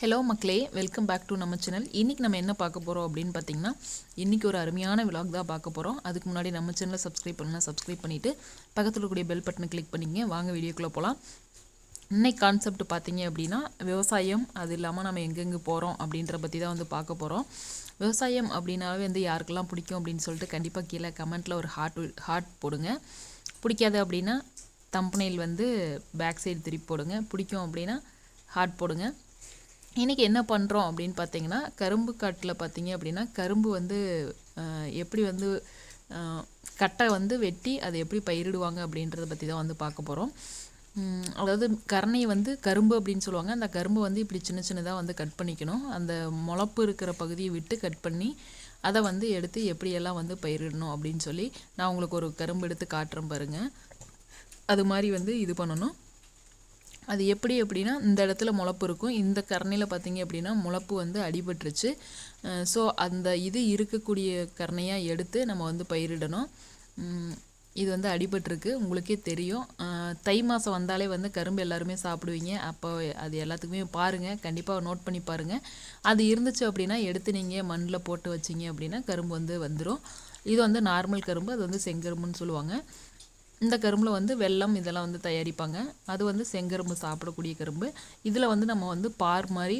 Hello மக்களே. Welcome back to நம்ம channel இன்றைக்கி நம்ம என்ன பார்க்க போகிறோம் அப்படின்னு பார்த்தீங்கன்னா இன்றைக்கி ஒரு அருமையான விலாக் தான் பார்க்க போகிறோம் அதுக்கு முன்னாடி நம்ம சேனலை சப்ஸ்கிரைப் பண்ணலாம் சப்ஸ்கிரைப் பண்ணிவிட்டு பக்கத்தில் இருக்கக்கூடிய பெல் பட்டனை கிளிக் பண்ணிங்க வாங்க வீடியோக்குள்ளே போகலாம் இன்னைக்கு கான்செப்ட் பார்த்தீங்க அப்படின்னா விவசாயம் அது இல்லாமல் நம்ம எங்கெங்கே போகிறோம் அப்படின்ற பற்றி தான் வந்து பார்க்க போகிறோம் விவசாயம் அப்படின்னாவே வந்து யாருக்கெல்லாம் பிடிக்கும் அப்படின்னு சொல்லிட்டு கண்டிப்பாக கீழே கமெண்ட்டில் ஒரு ஹார்ட் ஹார்ட் போடுங்க. பிடிக்காது அப்படின்னா தம்பனையில் வந்து பேக் சைடு திருப்பி போடுங்க. பிடிக்கும் அப்படின்னா ஹார்ட் போடுங்க. இன்றைக்கி என்ன பண்ணுறோம் அப்படின்னு பார்த்தீங்கன்னா கரும்பு காட்டில் பார்த்தீங்க அப்படின்னா கரும்பு வந்து எப்படி வந்து கட்டை வந்து வெட்டி அதை எப்படி பயிரிடுவாங்க அப்படின்றத பற்றி தான் வந்து பார்க்க போகிறோம் அதாவது கரணை வந்து கரும்பு அப்படின்னு சொல்லுவாங்க. அந்த கரும்பு வந்து இப்படி சின்ன சின்னதாக வந்து கட் பண்ணிக்கணும். அந்த முளப்பு இருக்கிற பகுதியை விட்டு கட் பண்ணி அதை வந்து எடுத்து எப்படியெல்லாம் வந்து பயிரிடணும் அப்படின்னு சொல்லி நான் உங்களுக்கு ஒரு கரும்பு எடுத்து காட்டுறேன் பாருங்கள் அது மாதிரி வந்து இது பண்ணணும். அது எப்படி அப்படின்னா இந்த இடத்துல முளப்பு இருக்கும். இந்த கரணையில் பார்த்தீங்க அப்படின்னா முளப்பு வந்து அடிபட்டுருச்சு. ஸோ அந்த இது இருக்கக்கூடிய கரணையாக எடுத்து நம்ம வந்து பயிரிடணும். இது வந்து அடிபட்டிருக்கு. உங்களுக்கே தெரியும். தை மாதம் வந்தாலே வந்து கரும்பு எல்லாருமே சாப்பிடுவீங்க. அப்போ அது எல்லாத்துக்குமே பாருங்கள் கண்டிப்பாக நோட் பண்ணி பாருங்கள் அது இருந்துச்சு அப்படின்னா எடுத்து நீங்கள் மண்ணில் போட்டு வச்சிங்க அப்படின்னா கரும்பு வந்து வந்துடும் இது வந்து நார்மல் கரும்பு. அது வந்து செங்கரும்புன்னு சொல்லுவாங்க. இந்த கரும்பில் வந்து வெல்லம் இதெல்லாம் வந்து தயாரிப்பாங்க. அது வந்து செங்கரும்பு சாப்பிடக்கூடிய கரும்பு. இதில் வந்து நம்ம வந்து பார் மாதிரி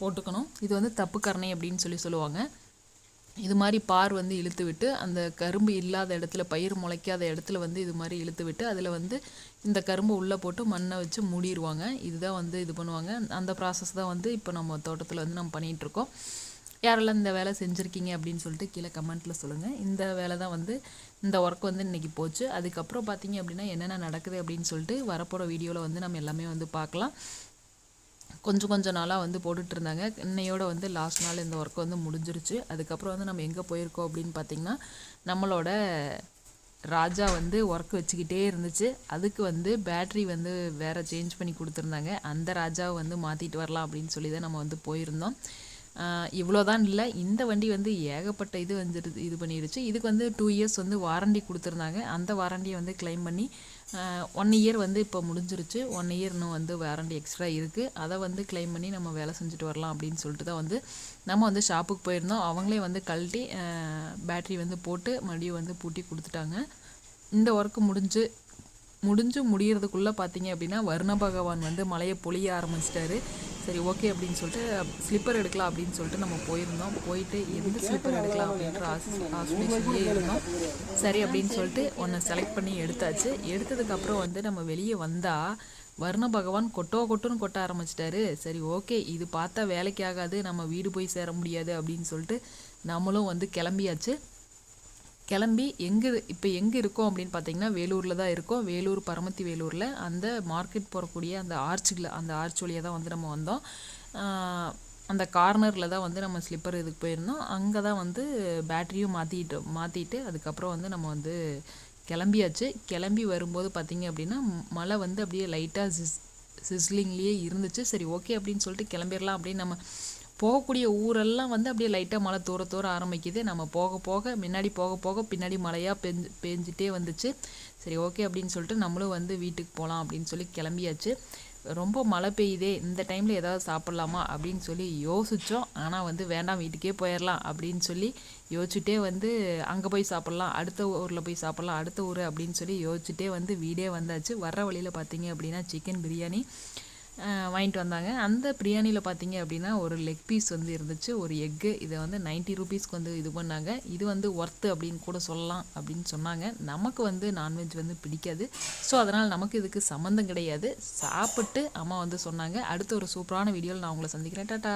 போட்டுக்கணும். இது வந்து தப்பு கரணை அப்படின்னு சொல்லி சொல்லுவாங்க. இது மாதிரி பார் வந்து இழுத்து விட்டு அந்த கரும்பு இல்லாத இடத்துல பயிர் முளைக்காத இடத்துல வந்து இது மாதிரி இழுத்து விட்டு அதில் வந்து இந்த கரும்பு உள்ளே போட்டு மண்ணை வச்சு மூடிடுவாங்க இதுதான் வந்து இது பண்ணுவாங்க. அந்த ப்ராசஸ் தான் வந்து இப்போ நம்ம தோட்டத்தில் வந்து நம்ம பண்ணிகிட்ருக்கோம் யாரெல்லாம் இந்த வேலை செஞ்சுருக்கீங்க அப்படின்னு சொல்லிட்டு கீழே கமெண்ட்டில் சொல்லுங்கள் இந்த வேலை தான் வந்து இந்த ஒர்க் வந்து இன்றைக்கி போச்சு. அதுக்கப்புறம் பார்த்தீங்க அப்படின்னா என்னென்ன நடக்குது அப்படின்னு சொல்லிட்டு வரப்போகிற வீடியோவில் வந்து நம்ம எல்லாமே வந்து பார்க்கலாம். கொஞ்சம் கொஞ்சம் நாளாக வந்து போட்டுட்டு இருந்தாங்க. இன்னையோட வந்து லாஸ்ட் நாள் இந்த ஒர்க் வந்து முடிஞ்சிருச்சு. அதுக்கப்புறம் வந்து நம்ம எங்கே போயிருக்கோம் அப்படின்னு பார்த்தீங்கன்னா நம்மளோட ராஜா வந்து ஒர்க் வச்சுக்கிட்டே இருந்துச்சு. அதுக்கு வந்து பேட்ரி வந்து வேறு சேஞ்ச் பண்ணி கொடுத்துருந்தாங்க. அந்த ராஜாவை வந்து மாற்றிட்டு வரலாம் அப்படின்னு சொல்லி தான் நம்ம வந்து போயிருந்தோம். இவ்வளோதான் இல்லை. இந்த வண்டி வந்து ஏகப்பட்ட இது வந்துடுது இது பண்ணிடுச்சு இதுக்கு வந்து டூ இயர்ஸ் வந்து வாரண்டி கொடுத்துருந்தாங்க. அந்த வாரண்டியை வந்து கிளைம் பண்ணி ஒன் இயர் வந்து இப்போ முடிஞ்சிருச்சு. ஒன் இயர் இன்னும் வந்து வாரண்டி எக்ஸ்ட்ரா இருக்குது அதை வந்து கிளைம் பண்ணி நம்ம வேலை செஞ்சுட்டு வரலாம் அப்படின்னு சொல்லிட்டு தான் வந்து நம்ம வந்து ஷாப்புக்கு போயிருந்தோம். அவங்களே வந்து கழட்டி பேட்ரி வந்து போட்டு மறுபடியும் வந்து பூட்டி கொடுத்துட்டாங்க. இந்த ஒர்க்கு முடிஞ்சு முடிஞ்சு முடிகிறதுக்குள்ளே பார்த்தீங்க அப்படின்னா வருண பகவான் வந்து மலையை பொழிய ஆரம்பிச்சிட்டாரு. சரி ஓகே அப்படின்னு சொல்லிட்டு ஸ்லிப்பர் எடுக்கலாம் அப்படின்னு சொல்லிட்டு நம்ம போயிருந்தோம். போயிட்டு எந்த ஸ்லிப்பர் எடுக்கலாம் அப்படின்ற ஆஸ்பிரேஷன்லேயே இருந்தோம். சரி அப்படின்னு சொல்லிட்டு ஒன்று செலக்ட் பண்ணி எடுத்தாச்சு. எடுத்ததுக்கப்புறம் வந்து நம்ம வெளியே வந்தால் வர்ண பகவான் கொட்டோ கொட்டுன்னு கொட்ட ஆரம்பிச்சிட்டாரு. சரி ஓகே இது பார்த்தா வேலைக்கு ஆகாது. நம்ம வீடு போய் சேர முடியாது அப்படின்னு சொல்லிட்டு நம்மளும் வந்து கிளம்பியாச்சு. கிளம்பி எங்கே இப்போ எங்கே இருக்கோம் அப்படின்னு பார்த்தீங்கன்னா வேலூரில் தான் இருக்கோம். வேலூர் பரமத்தி வேலூரில் அந்த மார்க்கெட் போகக்கூடிய அந்த ஆர்ச்சுல அந்த ஆர்ச் வழியாக தான் வந்து நம்ம வந்தோம். அந்த கார்னரில் தான் வந்து நம்ம ஸ்லிப்பர் இதுக்கு போயிருந்தோம். அங்கே தான் வந்து பேட்டரியும் மாற்றிட்டோம் மாற்றிட்டு அதுக்கப்புறம் வந்து நம்ம வந்து கிளம்பியாச்சு. கிளம்பி வரும்போது பார்த்தீங்க அப்படின்னா மழை வந்து அப்படியே லைட்டாக சிஸ் சிஸ்லிங்லேயே இருந்துச்சு. சரி ஓகே அப்படின்னு சொல்லிட்டு கிளம்பிடலாம் அப்படின்னு நம்ம போகக்கூடிய ஊரெல்லாம் வந்து அப்படியே லைட்டாக மழை தூர தூர ஆரம்பிக்குது. நம்ம போக போக முன்னாடி போக போக பின்னாடி மழையாக பெஞ்சு பெஞ்சிட்டே வந்துச்சு. சரி ஓகே அப்படின்னு சொல்லிட்டு நம்மளும் வந்து வீட்டுக்கு போகலாம் அப்படின்னு சொல்லி கிளம்பியாச்சு. ரொம்ப மழை பெய்யுதே இந்த டைமில் ஏதாவது சாப்பிட்லாமா அப்படின்னு சொல்லி யோசித்தோம் ஆனால் வந்து வேண்டாம் வீட்டுக்கே போயிடலாம் அப்படின்னு சொல்லி யோசிச்சுட்டே வந்து அங்கே போய் சாப்பிட்லாம் அடுத்த ஊரில் போய் சாப்பிட்லாம் அடுத்த ஊர் அப்படின்னு சொல்லி யோசிச்சுட்டே வந்து வீடே வந்தாச்சு. வர்ற வழியில் பார்த்தீங்க அப்படின்னா சிக்கன் பிரியாணி. வாங்கிட்டு வந்தாங்க. அந்த பிரியாணியில் பார்த்தீங்க அப்படின்னா ஒரு லெக் பீஸ் வந்து இருந்துச்சு. ஒரு எக்கு இதை வந்து 90 ருபீஸ்க்கு வந்து இது பண்ணாங்க. இது வந்து ஒர்த்து அப்படின்னு கூட சொல்லலாம் அப்படின்னு சொன்னாங்க. நமக்கு வந்து நான்வெஜ் வந்து பிடிக்காது. ஸோ அதனால் நமக்கு இதுக்கு சம்மந்தம் கிடையாது. சாப்பிட்டு அம்மா வந்து சொன்னாங்க. அடுத்த ஒரு சூப்பரான வீடியோவில் நான் உங்களை சந்திக்கிறேன். டாட்டா